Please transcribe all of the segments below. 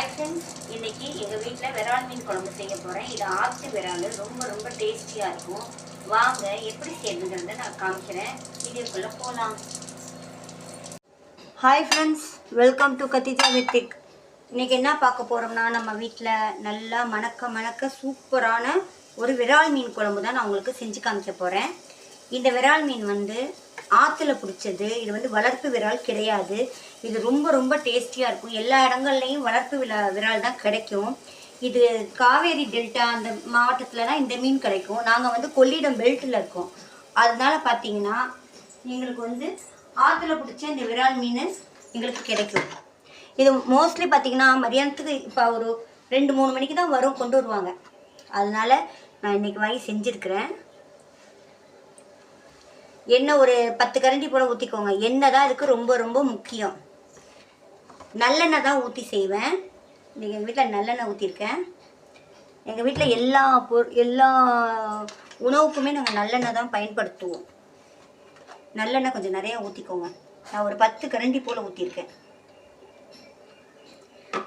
Hi friends இன்னைக்கு எங்கள் வீட்டில் விரால் மீன் குழம்பு செய்ய போகிறேன் இது ஆற்று விரால் ரொம்ப ரொம்ப டேஸ்டியாக இருக்கும். வாங்க எப்படி செய்யணுங்கிறத நான் காமிக்கிறேன். வீடியோக்குள்ளே போகலாம் hi friends welcome to Kathija வித்திக் இன்றைக்கி என்ன பார்க்க போகிறோம்னா நம்ம வீட்டில் நல்லா மணக்க மணக்க சூப்பரான ஒரு விரால் மீன் குழம்பு தான் நான் உங்களுக்கு செஞ்சு காமிக்க போகிறேன் இந்த விரால் மீன் வந்து ஆற்றுல பிடிச்சது இது வந்து வளர்ப்பு விரால் கிடையாது. இது ரொம்ப ரொம்ப டேஸ்டியாக இருக்கும். எல்லா இடங்கள்லையும் வளர்ப்பு விழா விரால் தான் கிடைக்கும். இது காவேரி டெல்டா அந்த மாவட்டத்தில் தான் இந்த மீன் கிடைக்கும். நாங்கள் வந்து கொள்ளிடம் பெல்ட்டில் இருக்கோம். அதனால பார்த்தீங்கன்னா எங்களுக்கு வந்து ஆற்றுல பிடிச்ச இந்த விரால் மீன் எங்களுக்கு கிடைக்கும். இது மோஸ்ட்லி பார்த்தீங்கன்னா மதியானத்துக்கு இப்போ ஒரு ரெண்டு மூணு மணிக்கு தான் வரும் கொண்டு வருவாங்க. அதனால் நான் இன்னைக்கு வாங்கி செஞ்சுருக்கிறேன். எண்ணெய் ஒரு பத்து கரண்டி போல் ஊற்றிக்கோங்க எண்ணெய் தான் இதுக்கு ரொம்ப ரொம்ப முக்கியம். நல்லெண்ணெய் தான் ஊற்றி செய்வேன். இன்றைக்கி எங்கள் வீட்டில் நல்லெண்ணெய் ஊற்றிருக்கேன் எங்கள் வீட்டில் எல்லா பொரு எல்லா உணவுக்குமே நாங்கள் நல்லெண்ணெய் தான் பயன்படுத்துவோம். நல்லெண்ணெய் கொஞ்சம் நிறையா ஊற்றிக்கோங்க நான் ஒரு பத்து கரண்டி போல் ஊற்றிருக்கேன்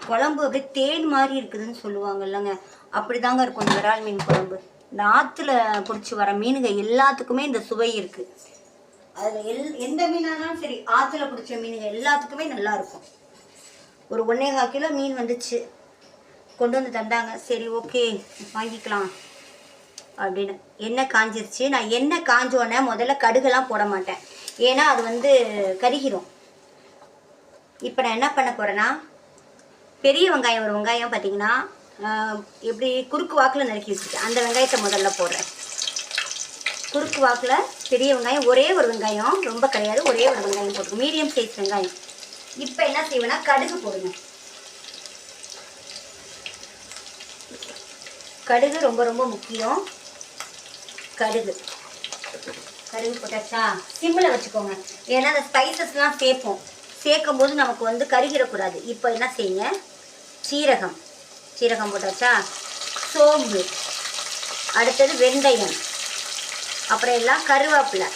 குழம்பு அப்படியே தேன் மாதிரி இருக்குதுன்னு சொல்லுவாங்க இல்லைங்க அப்படி தாங்க இருக்கும் இந்த விரால் மீன் குழம்பு. இந்த ஆற்றுல பிடிச்சி வர மீனுங்க எல்லாத்துக்குமே இந்த சுவை இருக்குது அதில் எல் எந்த மீனானாலும் சரி ஆற்றுல பிடிச்ச மீனுங்க எல்லாத்துக்குமே நல்லா இருக்கும். ஒரு ஒன்னேகா கிலோ மீன் வந்துச்சு. கொண்டு வந்து தந்தாங்க. சரி ஓகே வாங்கிக்கலாம் அப்படின்னு. எண்ணெய் காஞ்சிருச்சு. நான் எண்ணெய் காஞ்சோடனே முதல்ல கடுகெல்லாம் போட மாட்டேன். ஏன்னா அது வந்து கருகிரும். இப்போ நான் என்ன பண்ண போகிறேன்னா பெரிய வெங்காயம் ஒரு வெங்காயம் பார்த்தீங்கன்னா இப்படி எப்படி குறுக்கு வாக்கில் நறுக்கி வச்சுருக்கேன் அந்த வெங்காயத்தை முதல்ல போடுறேன். குறுக்கு வாக்கில் பெரிய வெங்காயம் ஒரே ஒரு வெங்காயம் ரொம்ப கிடையாது ஒரே ஒரு வெங்காயம் போட்டுருக்கோம் மீடியம் சைஸ் வெங்காயம். இப்போ என்ன செய்வேன்னா கடுகு போடுங்க. கடுகு ரொம்ப ரொம்ப முக்கியம். கடுகு. கடுகு போட்டாச்சா? சிம்மில் வச்சுக்கோங்க. ஏன்னா அந்த ஸ்பைசஸ்லாம் சேர்ப்போம். சேர்க்கும் போது நமக்கு வந்து கருகிடக்கூடாது. இப்போ என்ன செய்யுங்க? சீரகம். சீரகம் போட்டாச்சா? சோம்பு. அடுத்தது வெந்தயம். அப்புறம் எல்லாம் கருவேப்பிலை.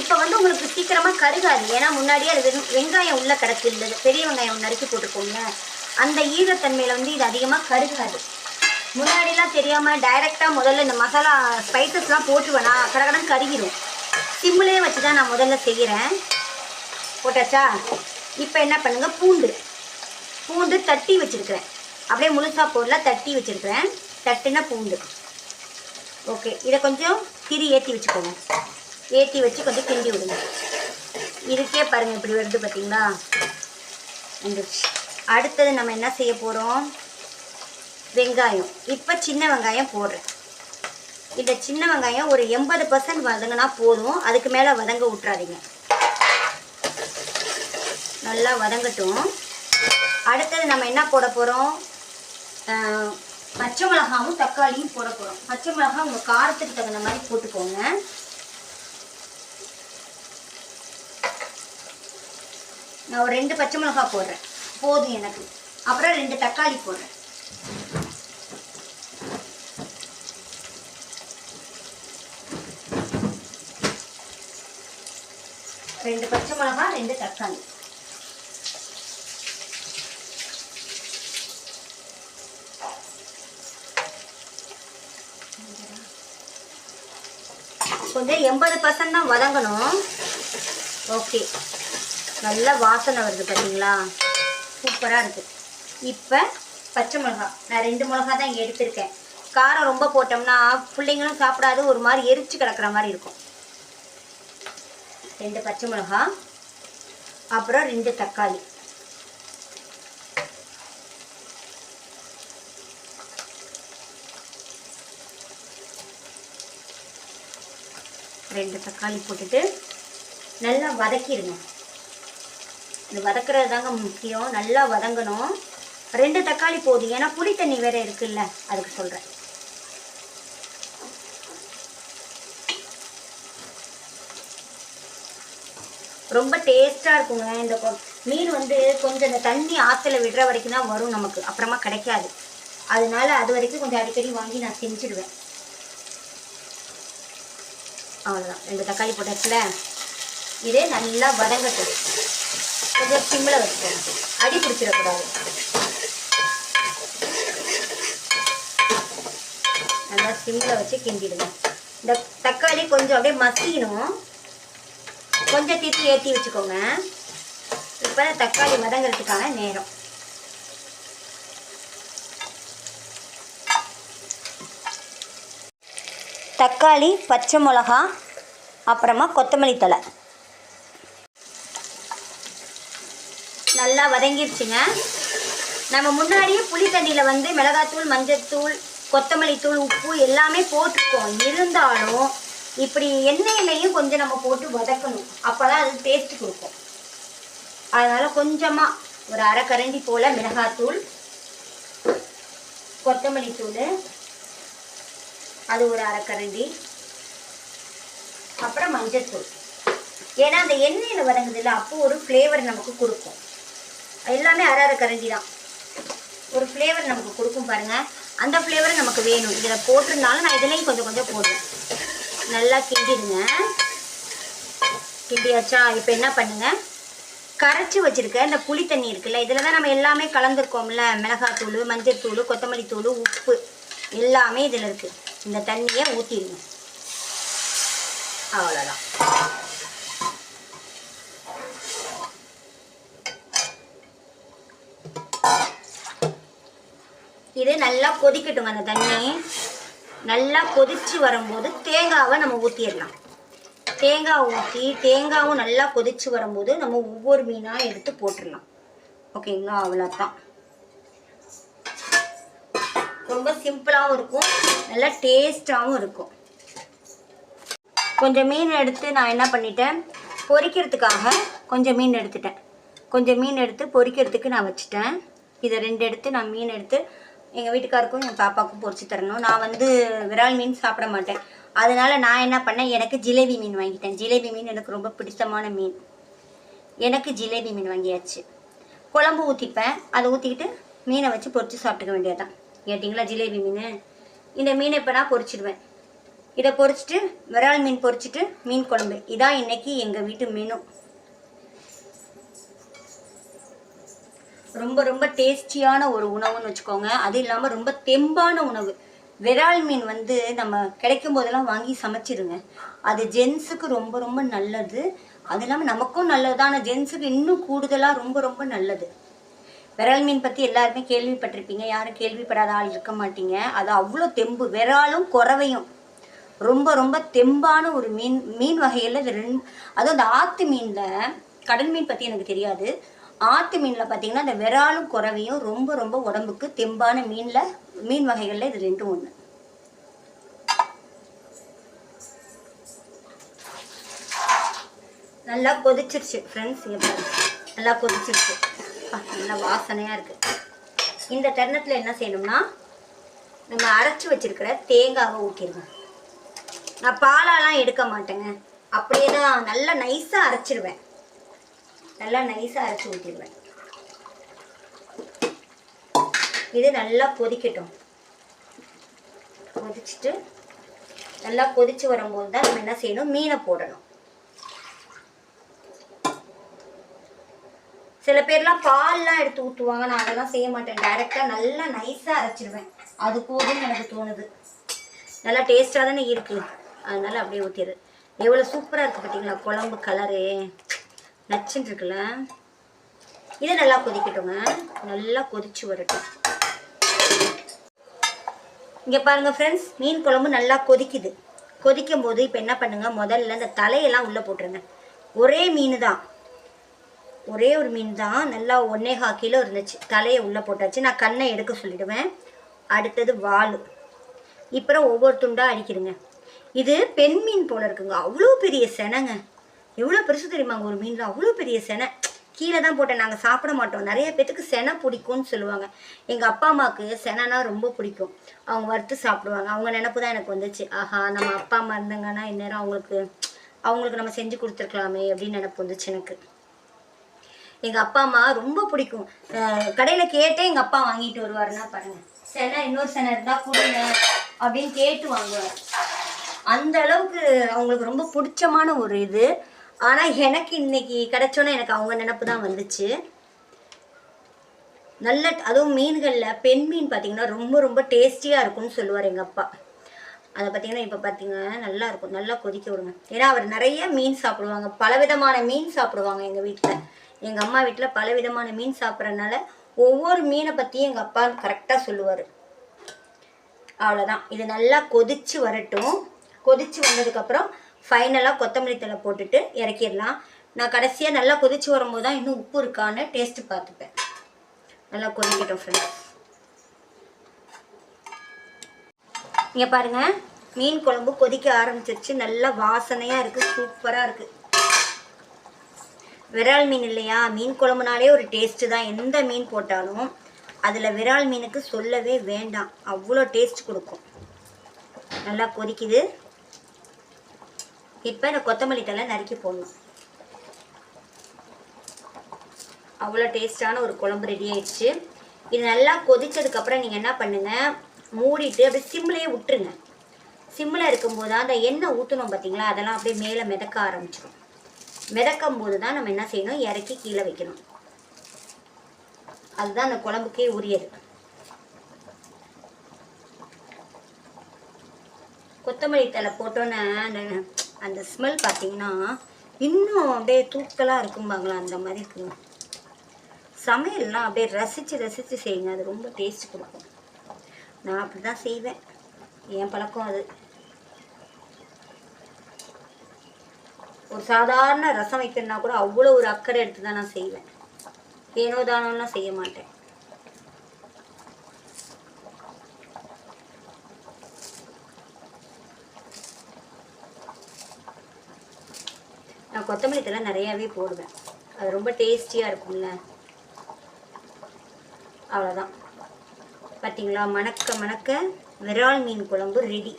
இப்போ வந்து உங்களுக்கு சீக்கிரமாக கருகாது. ஏன்னா முன்னாடியே அது வெங் வெங்காயம் உள்ளே கிடக்கு. இல்லை பெரிய வெங்காயம் நறுக்கி போட்டுக்கோங்க அந்த ஈரத்தன்மையில் வந்து இது அதிகமாக கருகாது. முன்னாடிலாம் தெரியாமல் டைரெக்டாக முதல்ல இந்த மசாலா ஸ்பைசஸ்லாம் போட்டுவேனா கடகடன் கருகிடும் சிம்மிலே வச்சு தான் நான் முதல்ல செய்கிறேன் போட்டாச்சா? இப்போ என்ன பண்ணுங்கள் பூண்டு. பூண்டு தட்டி வச்சுருக்கிறேன். அப்படியே முழுசாக போடல தட்டி வச்சுருக்கிறேன். தட்டுனா பூண்டு. ஓகே இதை கொஞ்சம் திரி ஏற்றி வச்சுக்கோங்க. ஏற்றி வச்சு கொஞ்சம் கிண்டி விடுங்க. இதுக்கே பாருங்கள் இப்படி வருது பார்த்தீங்களா வந்துருச்சு அடுத்தது நம்ம என்ன செய்ய போகிறோம் வெங்காயம். இப்போ சின்ன வெங்காயம் போடுறேன். இந்த சின்ன வெங்காயம் ஒரு எண்பது பர்சன்ட் வதங்கினா போதும். அதுக்கு மேலே வதங்க விட்றாதீங்க நல்லா வதங்கட்டும். அடுத்தது நம்ம என்ன போட போகிறோம் பச்சை மிளகாவும் தக்காளியும் போட போகிறோம் பச்சை மிளகா உங்கள் காரத்துக்கு தகுந்த மாதிரி போட்டுக்கோங்க. நான் ஒரு ரெண்டு பச்சை மிளகா போடுறேன். போதும் எனக்கு. அப்புறம் ரெண்டு தக்காளி போடுறேன். ரெண்டு பச்சை மிளகா ரெண்டு தக்காளி. கொஞ்சம் எண்பது பர்சன்ட் தான் வதங்கணும் ஓகே நல்ல வாசனை வருது பார்த்தீங்களா சூப்பராக இருக்குது இப்போ பச்சை மிளகா. நான் ரெண்டு மிளகா தான் இங்கே எடுத்திருக்கேன். காரம் ரொம்ப போட்டோம்னா பிள்ளைங்களும் சாப்பிடாது ஒரு மாதிரி எரிச்சு கிடக்குற மாதிரி இருக்கும். ரெண்டு பச்சை மிளகா. அப்புறம் ரெண்டு தக்காளி. ரெண்டு தக்காளி போட்டுட்டு நல்லா வதக்கிடுங்க. இது வதக்கிறது தாங்க முக்கியம். நல்லா வதங்கணும். ரெண்டு தக்காளி போதும். ஏன்னா புளி தண்ணி வேற இருக்குல்ல அதுக்கு சொல்கிறேன் ரொம்ப டேஸ்ட்டாக இருக்குங்க. இந்த கொ- மீன் வந்து கொஞ்சம் இந்த தண்ணி ஆற்றுல விடுற வரைக்கும் தான் வரும் நமக்கு. அப்புறமா கிடைக்காது. அதனால அது வரைக்கும் கொஞ்சம் அடிக்கடி வாங்கி நான் செஞ்சுடுவேன். அவ்வளோதான் ரெண்டு தக்காளி போட்டாச்சுல? இதே நல்லா வதங்கட்டும். கொஞ்சம் சிம்மில் வச்சுக்கோங்க. அடி பிடிச்சிடக்கூடாது. நல்லா சிம்மில் வச்சு கிண்டிடுங்க. இந்த தக்காளி கொஞ்சம் அப்படியே மசியணும். கொஞ்சம் தீர்த்து ஏற்றி வச்சுக்கோங்க. இப்போ தக்காளி வதங்கிறதுக்கான நேரம். தக்காளி பச்சை மிளகா அப்புறமா கொத்தமல்லி தழை. நல்லா வதங்கிருச்சுங்க. நம்ம முன்னாடியே புளி தண்ணியில் வந்து மிளகாத்தூள் மஞ்சத்தூள் கொத்தமல்லி தூள் உப்பு எல்லாமே போட்டிருக்கோம் இருந்தாலும் இப்படி எண்ணெயிலையும் கொஞ்சம் நம்ம போட்டு வதக்கணும். அப்போ தான் அது டேஸ்ட் கொடுக்கும். அதனால் கொஞ்சமாக ஒரு அரை கரண்டி போல் மிளகாத்தூள் கொத்தமல்லி தூள் அது ஒரு அரை கரண்டி அப்புறம் மஞ்சத்தூள். ஏன்னா அந்த எண்ணெயில் வதங்குதில்ல அப்போ ஒரு ஃப்ளேவர் நமக்கு கொடுக்கும். எல்லாமே அரை அரை கரண்டி தான். ஒரு ஃப்ளேவர் நமக்கு கொடுக்கும் பாருங்கள் அந்த ஃப்ளேவர் நமக்கு வேணும். இதில் போட்டிருந்தாலும் நான் இதுலேயும் கொஞ்சம் கொஞ்சம் போடுவேன் நல்லா கிண்டிடுங்க. கிண்டியாச்சா? இப்போ என்ன பண்ணுங்கள் கரைச்சி வச்சுருக்க இந்த புளி தண்ணி இருக்குல்ல இதில் தான் நம்ம எல்லாமே கலந்துருக்கோம்ல. மிளகாத்தூள் மஞ்சத்தூள் கொத்தமல்லி தூள் உப்பு எல்லாமே இதில் இருக்குது இந்த தண்ணியை ஊற்றிடுங்க அவ்வளோதான் இது நல்லா கொதிக்கட்டுங்க அந்த தண்ணி. நல்லா கொதிச்சு வரும்போது தேங்காவை நம்ம ஊற்றிடலாம் தேங்காய் ஊற்றி தேங்காவும் நல்லா கொதிச்சு வரும்போது நம்ம ஒவ்வொரு மீனாக எடுத்து போட்டுடலாம். ஓகேங்களா? அவ்வளோதான் ரொம்ப சிம்பிளாகவும் இருக்கும். நல்லா டேஸ்டாகவும் இருக்கும். கொஞ்சம் மீன் எடுத்து நான் என்ன பண்ணிட்டேன்? பொறிக்கிறதுக்காக கொஞ்சம் மீன் எடுத்துட்டேன். கொஞ்சம் மீன் எடுத்து பொறிக்கிறதுக்கு நான் வச்சுட்டேன். இதை ரெண்டு எடுத்து நான் மீன் எடுத்து எங்கள் வீட்டுக்காருக்கும் என் பாப்பாவுக்கும் பொறிச்சு தரணும். நான் வந்து விரால் மீன் சாப்பிட மாட்டேன். அதனால நான் என்ன பண்ணேன்? எனக்கு ஜிலேபி மீன் வாங்கிட்டேன். ஜிலேபி மீன் எனக்கு ரொம்ப பிடித்தமான மீன். எனக்கு ஜிலேபி மீன் வாங்கியாச்சு. குழம்பு ஊற்றிப்பேன் அதை ஊற்றிக்கிட்டு மீனை வச்சு பொரிச்சு சாப்பிட்டுக்க வேண்டியதுதான். கேட்டிங்களா ஜிலேபி மீன்? இந்த மீனை இப்போ நான் பொரிச்சிடுவேன் இதை பொரிச்சிட்டு விரால் மீன் பொரிச்சிட்டு மீன் குழம்பு. இதான் இன்னைக்கு எங்கள் வீட்டு மீனும் ரொம்ப ரொம்ப டேஸ்டியான ஒரு உணவுன்னு வச்சுக்கோங்க. அது இல்லாமல் ரொம்ப தெம்பான உணவு. விரால் மீன் வந்து நம்ம கிடைக்கும் போதெல்லாம் வாங்கி சமைச்சிருங்க. அது ஜென்ஸுக்கு ரொம்ப ரொம்ப நல்லது. அது இல்லாமல் நமக்கும் நல்லது தான் ஆனால் ஜென்ஸுக்கு இன்னும் கூடுதலாக ரொம்ப ரொம்ப நல்லது. விரல் மீன் பற்றி எல்லாருமே கேள்விப்பட்டிருப்பீங்க. யாரும் கேள்விப்படாத ஆள் இருக்க மாட்டீங்க. அது அவ்வளோ தெம்பு. விராலும் குறவையும். ரொம்ப ரொம்ப தெம்பான ஒரு மீன் மீன் வகையில் இது ரெண்டு அதுவும் அந்த ஆற்று மீனில் கடல் மீன் பற்றி எனக்கு தெரியாது. ஆற்று மீனில் பார்த்தீங்கன்னா அந்த விராலும் குறவையும் ரொம்ப ரொம்ப உடம்புக்கு தெம்பான மீனில் மீன் வகைகளில் இது ரெண்டும் ஒன்று நல்லா கொதிச்சிருச்சு ஃப்ரெண்ட்ஸ் நல்லா கொதிச்சிருச்சு. பாருங்கப்பா நல்லா வாசனையாக இருக்குது இந்த தருணத்தில் என்ன செய்யணும்னா நம்ம அரைச்சி வச்சிருக்கிற தேங்காவை ஊற்றிடுவேன் நான் பாலாலாம் எடுக்க மாட்டேங்க. அப்படியே தான் நல்லா நைஸாக அரைச்சிடுவேன் நல்லா நைஸாக அரைச்சி ஊற்றிடுவேன் இது நல்லா கொதிக்கட்டும். கொதிச்சுட்டு நல்லா கொதிச்சு வரும்போது தான் நம்ம என்ன செய்யணும்? மீனை போடணும். சில பேர்லாம் பால்லாம் எடுத்து ஊற்றுவாங்க நான் அதெல்லாம் செய்ய மாட்டேன். டைரெக்டாக நல்லா நைஸாக அரைச்சிடுவேன் அது போதும்னு எனக்கு தோணுது. நல்லா டேஸ்ட்டாக தானே இருக்குது அதனால அப்படியே ஊற்றிடு எவ்வளோ சூப்பராக இருக்குது பார்த்தீங்களா குழம்பு கலரு நச்சுன்னு இருக்குல்ல? நல்லா கொதிக்கட்டுங்க. நல்லா கொதிச்சு வரட்டும். இங்கே பாருங்கள் ஃப்ரெண்ட்ஸ் மீன் குழம்பு நல்லா கொதிக்குது. கொதிக்கும் போது இப்போ என்ன பண்ணுங்கள் முதல்ல இந்த தலையெல்லாம் உள்ளே போட்டுருங்க. ஒரே மீன் தான் ஒரே ஒரு மீன் தான். நல்லா ஒன்னேகா ஹாக்கிலோ இருந்துச்சு. தலையை உள்ளே போட்டாச்சு. நான் கண்ணை எடுக்க சொல்லிடுவேன். அடுத்தது வால். இப்போ ஒவ்வொரு துண்டாக அடிக்கிறேங்க இது பெண் மீன் போல் இருக்குங்க. அவ்வளோ பெரிய செனைங்க. எவ்வளோ பெருசு தெரியுமாங்க ஒரு மீனில்? அவ்வளோ பெரிய செனை. கீழே தான் போட்டேன். நாங்கள் சாப்பிட மாட்டோம். நிறைய பேத்துக்கு செனை பிடிக்கும்னு சொல்லுவாங்க. எங்கள் அப்பா அம்மாவுக்கு செனைனா ரொம்ப பிடிக்கும். அவங்க வறுத்து சாப்பிடுவாங்க. அவங்க நினப்பு தான் எனக்கு வந்துச்சு. ஆஹா நம்ம அப்பா அம்மா இருந்தாங்கன்னா இந்நேரம் அவங்களுக்கு அவங்களுக்கு நம்ம செஞ்சு கொடுத்துருக்கலாமே அப்படின்னு நினப்பு வந்துச்சு எனக்கு. எங்கள் அப்பா அம்மா ரொம்ப பிடிக்கும். கடையில் கேட்டே எங்கள் அப்பா வாங்கிட்டு வருவாருன்னா பாருங்க. செனை இன்னொரு செனை இருந்தால் கொடுங்க அப்படின்னு கேட்டு வாங்குவார். அந்த அளவுக்கு அவங்களுக்கு ரொம்ப பிடிச்சமான ஒரு இது. ஆனால் எனக்கு இன்னைக்கு கிடைச்சோன்னே எனக்கு அவங்க நினப்பு தான் வந்துச்சு. நல்ல அதுவும் மீன்களில் பெண் மீன் பார்த்தீங்கன்னா ரொம்ப ரொம்ப டேஸ்டியாக இருக்கும்னு சொல்லுவார் எங்கள் அப்பா. அதை பார்த்தீங்கன்னா இப்போ பார்த்தீங்கன்னா நல்லா இருக்கும். நல்லா கொதிக்க விடுங்க. ஏன்னா அவர் நிறைய மீன் சாப்பிடுவாங்க. பலவிதமான மீன் சாப்பிடுவாங்க எங்கள் வீட்டில் எங்கள் அம்மா வீட்டில் பல விதமான மீன் சாப்பிட்றதுனால ஒவ்வொரு மீனை பற்றியும் எங்கள் அப்பா கரெக்டாக சொல்லுவார். அவ்வளோதான் இது நல்லா கொதிச்சு வரட்டும். கொதிச்சு வந்ததுக்கப்புறம் ஃபைனலாக கொத்தமல்லி தழை போட்டுட்டு இறக்கிடலாம். நான் கடைசியாக நல்லா கொதிச்சு வரும்போது தான் இன்னும் உப்பு இருக்கான்னு டேஸ்ட்டு பார்த்துப்பேன். நல்லா கொதிக்கட்டும் ஃப்ரெண்ட்ஸ் இங்கே பாருங்கள் மீன் குழம்பு கொதிக்க ஆரம்பிச்சிருச்சு. நல்லா வாசனையாக இருக்குது சூப்பராக இருக்குது விரால் மீன் இல்லையா? மீன் குழம்புனாலே ஒரு டேஸ்ட்டு தான். எந்த மீன் போட்டாலும் அதில் விரால் மீனுக்கு சொல்லவே வேண்டாம். அவ்வளோ டேஸ்ட் கொடுக்கும். நல்லா கொதிக்குது. இப்போ இந்த கொத்தமல்லி தழை நறுக்கி போடணும். அவ்வளோ டேஸ்டான ஒரு குழம்பு ரெடி ஆயிடுச்சு. இது நல்லா கொதிச்சதுக்கப்புறம் நீங்கள் என்ன பண்ணுங்க? மூடிட்டு அப்படியே சிம்லேயே விட்டுருங்க. சிம்மில் இருக்கும்போது தான் அந்த எண்ணெய் ஊற்றணும் பார்த்தீங்களா அதெல்லாம் அப்படியே மேலே மிதக்க ஆரம்பிச்சிடும் மிதக்கும் போது தான் நம்ம என்ன செய்யணும்? இறக்கி கீழே வைக்கணும். அதுதான் அந்த குழம்புக்கே உரியது. கொத்தமல்லி தழை போட்டோன்னே அந்த அந்த ஸ்மெல் பார்த்தீங்கன்னா இன்னும் அப்படியே தூக்கலாக இருக்கும்பாங்களா அந்த மாதிரி இருக்குங்க சமையல்லாம் அப்படியே ரசித்து ரசித்து செய்யுங்க. அது ரொம்ப டேஸ்ட் கொடுக்கும். நான் அப்படி தான் செய்வேன். என் பழக்கம் அது. ஒரு சாதாரண ரசம் வைக்கிறதுனா கூட அவ்வளோ ஒரு அக்கறை எடுத்து தான் நான் செய்வேன். ஏனோ தானோன்னா செய்ய மாட்டேன். நான் கொத்தமல்லி தழை நிறையாவே போடுவேன். அது ரொம்ப டேஸ்டியாக இருக்கும்ல. அவ்வளோதான் பார்த்தீங்களா மணக்க மணக்க விரால் மீன் குழம்பு ரெடி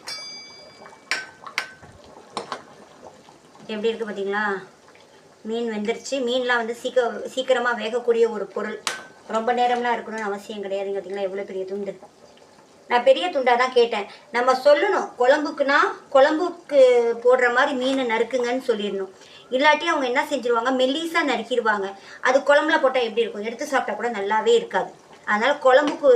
எப்படி இருக்குது பார்த்தீங்களா மீன் வெந்துருச்சு. மீன்லாம் வந்து சீக்க சீக்கிரமாக வேகக்கூடிய ஒரு பொருள். ரொம்ப நேரம்லாம் இருக்கணும்னு அவசியம் கிடையாதுங்க பார்த்தீங்களா எவ்வளோ பெரிய துண்டு? நான் பெரிய துண்டாக தான் கேட்டேன். நம்ம சொல்லணும். குழம்புக்குன்னா குழம்புக்கு போடுற மாதிரி மீனை நறுக்குங்கன்னு சொல்லிடணும். இல்லாட்டி அவங்க என்ன செஞ்சிருவாங்க? மெல்லிஸாக நறுக்கிடுவாங்க. அது குழம்புல போட்டால் எப்படி இருக்கும்? எடுத்து சாப்பிட்டா கூட நல்லாவே இருக்காது. அதனால் குழம்புக்கு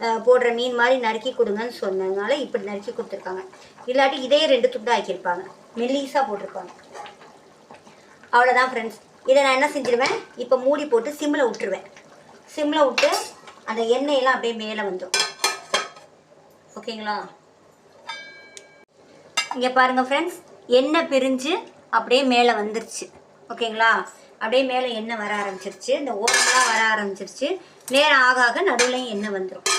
போடுற மீன் மாதிரி நறுக்கி கொடுங்கன்னு சொன்னதுனால இப்படி நறுக்கி கொடுத்துருக்காங்க. இல்லாட்டி இதே ரெண்டு துண்டாக ஆக்கியிருப்பாங்க. மெல்லீஸாக போட்டிருப்பாங்க. அவ்வளோதான் ஃப்ரெண்ட்ஸ் இதை நான் என்ன செஞ்சிருவேன்? இப்போ மூடி போட்டு சிம்மில் விட்டுருவேன். சிம்மில் விட்டு அந்த எண்ணெயெல்லாம் அப்படியே மேலே வந்துடும். ஓகேங்களா? இங்கே பாருங்கள் ஃப்ரெண்ட்ஸ் எண்ணெய் பிரிஞ்சு அப்படியே மேலே வந்துருச்சு. ஓகேங்களா? அப்படியே மேலே எண்ணெய் வர ஆரம்பிச்சிருச்சு. இந்த ஓரம்லாம் வர ஆரம்பிச்சிருச்சு. நேரம் ஆக ஆக நடுவுலையும் எண்ணெய் வந்துடும்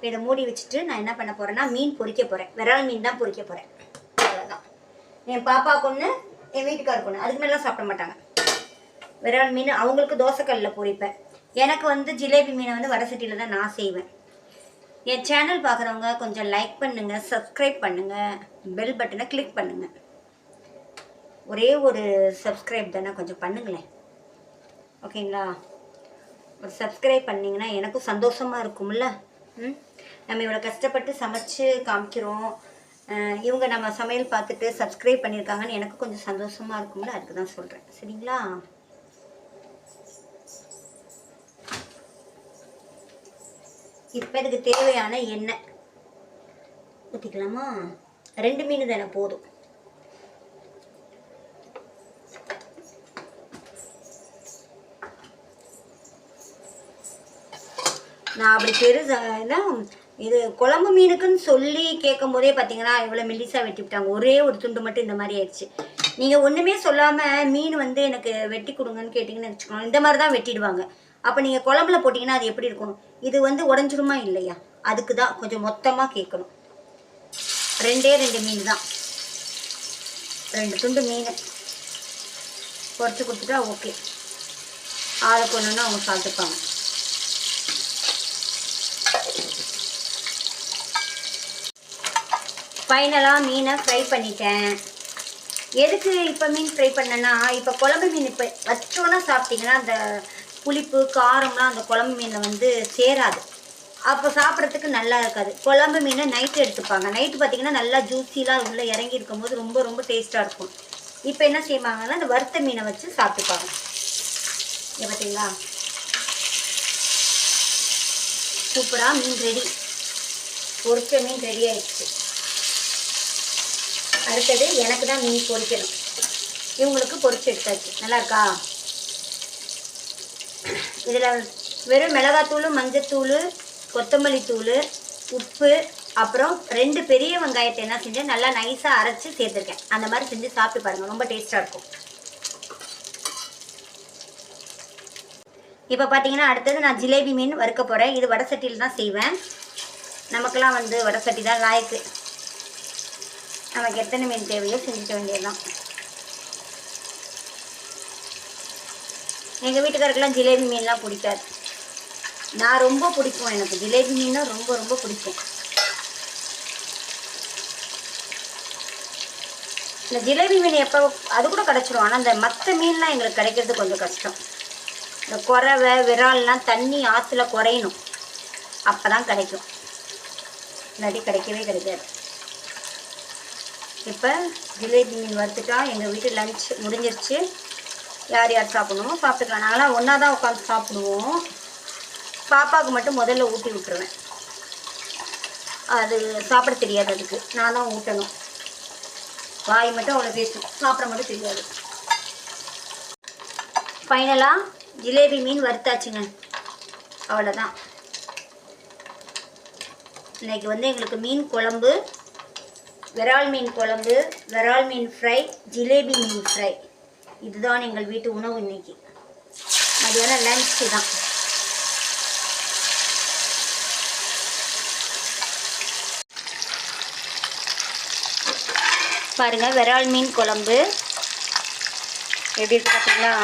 இப்போ இதை மூடி வச்சுட்டு நான் என்ன பண்ண போகிறேன்னா மீன் பொறிக்க போகிறேன் விரால் மீன் தான் பொறிக்க போகிறேன் அவ்வளோதான் என் பாப்பாவுக்கு ஒன்று என் வீட்டுக்காருக்கு ஒன்று அதுக்கு மேலாம் சாப்பிட மாட்டாங்க. விரால் மீன் அவங்களுக்கு தோசைக்கல்லில் பொரிப்பேன் எனக்கு வந்து ஜிலேபி மீனை வந்து வடை சட்டியில் தான் நான் செய்வேன். என் சேனல் பார்க்குறவங்க கொஞ்சம் லைக் பண்ணுங்கள் சப்ஸ்கிரைப் பண்ணுங்கள் பெல் பட்டனை கிளிக் பண்ணுங்கள் ஒரே ஒரு சப்ஸ்கிரைப் தானே கொஞ்சம் பண்ணுங்களேன். ஓகேங்களா ஒரு சப்ஸ்கிரைப் பண்ணிங்கன்னா எனக்கும் சந்தோஷமாக இருக்கும்ல? ம்? நம்ம இவ்வளோ கஷ்டப்பட்டு சமைச்சு காமிக்கிறோம். இவங்க நம்ம சமையல் பார்த்துட்டு சப்ஸ்கிரைப் பண்ணியிருக்காங்கன்னு எனக்கு கொஞ்சம் சந்தோஷமாக இருக்கும்ல அதுக்கு தான் சொல்கிறேன் சரிங்களா? இப்போ இதுக்கு தேவையான எண்ணெய். ஊற்றிக்கலாமா ரெண்டு மீன் தானே போதும். நான் அப்படி பெருசா இது குழம்பு மீனுக்குன்னு சொல்லி கேட்கும் போதே பார்த்தீங்கன்னா இவ்வளோ மெல்லிசாக வெட்டி விட்டாங்க. ஒரே ஒரு துண்டு மட்டும் இந்த மாதிரி ஆயிடுச்சு. நீங்கள் ஒன்றுமே சொல்லாமல் மீன் வந்து எனக்கு வெட்டி கொடுங்கன்னு கேட்டிங்கன்னு வச்சுக்கோங்க இந்த மாதிரி தான் வெட்டிடுவாங்க. அப்போ நீங்கள் குழம்புல போட்டிங்கன்னா அது எப்படி இருக்கும் இது வந்து உடஞ்சிருமா இல்லையா? அதுக்கு தான் கொஞ்சம் மொத்தமாக கேட்கணும். ரெண்டே ரெண்டு மீன் தான். ரெண்டு துண்டு மீன். பொரிச்சு கொடுத்துட்டா ஓகே. ஆளுக்கு ஒன்றுன்னா அவங்க சாப்பிட்டுப்பாங்க. ஃபைனலாக மீனை ஃப்ரை பண்ணிட்டேன். எதுக்கு இப்போ மீன் ஃப்ரை பண்ணேன்னா இப்போ குழம்பு மீன் இப்போ வச்சோன்னா சாப்பிட்டீங்கன்னா அந்த புளிப்பு காரம்லாம் அந்த குழம்பு மீனில் வந்து சேராது. அப்போ சாப்பிட்றதுக்கு நல்லா இருக்காது. குழம்பு மீனை நைட்டு எடுத்துப்பாங்க. நைட்டு பார்த்தீங்கன்னா நல்லா ஜூஸிலாம் உள்ளே இறங்கி இருக்கும்போது ரொம்ப ரொம்ப டேஸ்ட்டாக இருக்கும். இப்போ என்ன செய்வாங்கன்னா அந்த வறுத்த மீனை வச்சு சாப்பிட்டுப்பாங்க. பார்த்தீங்களா சூப்பராக மீன் ரெடி பொரிச்ச மீன் ரெடி ஆயிடுச்சு. அடுத்தது எனக்கு தான் மீன் பொரிக்கணும் இவங்களுக்கு பொரிச்சு எடுத்தாச்சு. நல்லா இருக்கா? இதில் வெறும் மிளகாத்தூள் மஞ்சத்தூள் கொத்தமல்லி தூள் உப்பு அப்புறம் ரெண்டு பெரிய வெங்காயத்தை என்ன செஞ்சேன்? நல்லா நைஸாக அரைச்சி சேர்த்துருக்கேன். அந்த மாதிரி செஞ்சு சாப்பிட்டு பாருங்கள் ரொம்ப டேஸ்ட்டாக இருக்கும். இப்போ பார்த்தீங்கன்னா அடுத்தது நான் ஜிலேபி மீன் வறுக்க போகிறேன் இது வடை சட்டியில் தான் செய்வேன். நமக்கெல்லாம் வந்து வடை சட்டி தான் லாய்க்கு. நமக்கு எத்தனை மீன் தேவையோ செஞ்சுக்க வேண்டியதுதான். எங்கள் வீட்டுக்காருக்கெல்லாம் ஜிலேபி மீன்லாம் பிடிக்காது. நான் ரொம்ப பிடிக்கும் எனக்கு. ஜிலேபி மீன்னா ரொம்ப ரொம்ப பிடிக்கும். இந்த ஜிலேபி மீன் எப்போ அது கூட கிடச்சிரும். ஆனால் இந்த மற்ற மீன்லாம் எங்களுக்கு கிடைக்கிறது கொஞ்சம் கஷ்டம். இந்த குறவை விரால்லாம் தண்ணி ஆற்றுல குறையணும். அப்போ தான் கிடைக்கும். இல்லாட்டி கிடைக்கவே கிடைக்காது. இப்போ ஜிலேபி மீன் வறுத்துட்டா எங்கள் வீட்டு லஞ்ச் முடிஞ்சிருச்சு. யார் யார் சாப்பிடணுமோ சாப்பிட்டுக்கலாம். நாங்களாம் ஒன்றா தான் உட்காந்து சாப்பிடுவோம். பாப்பாவுக்கு மட்டும் முதல்ல ஊட்டி விட்டுருவேன். அது சாப்பிட தெரியாது அதுக்கு. நான் தான் ஊட்டணும். வாய் மட்டும் அவ்வளோ பேசும் சாப்பிட மட்டும் தெரியாது. ஃபைனலாக ஜிலேபி மீன் வறுத்தாச்சுங்க. அவ்வளோதான் இன்னைக்கு வந்து எங்களுக்கு மீன் குழம்பு விரால் மீன் குழம்பு விரால் மீன் ஃப்ரை ஜிலேபி மீன் ஃப்ரை இதுதான் எங்கள் வீட்டு உணவு இன்னைக்கு. மதியானம் லன்ச்சு தான். பாருங்க விரால் மீன் குழம்பு. எப்படி இருக்கு பார்த்தீங்களா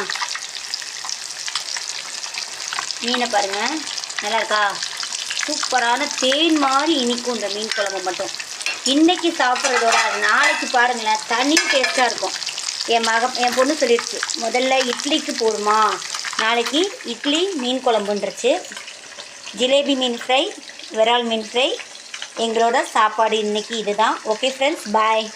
மீனை பாருங்க. நல்லா இருக்கா? சூப்பரான தேன் மாதிரி இனிக்கும் இந்த மீன் குழம்பு மட்டும். இன்னைக்கு சாப்பிட்றதோட அது நாளைக்கு பாருங்களேன் தனி டேஸ்ட்டாக இருக்கும். என் மக என் பொண்ணு சொல்லிடுச்சு முதல்ல இட்லிக்கு போடுமா? நாளைக்கு இட்லி மீன் குழம்புன்றுச்சு. ஜிலேபி மீன் ஃப்ரை விரால் மீன் ஃப்ரை. எங்களோட சாப்பாடு இன்றைக்கி இதுதான். Okay friends bye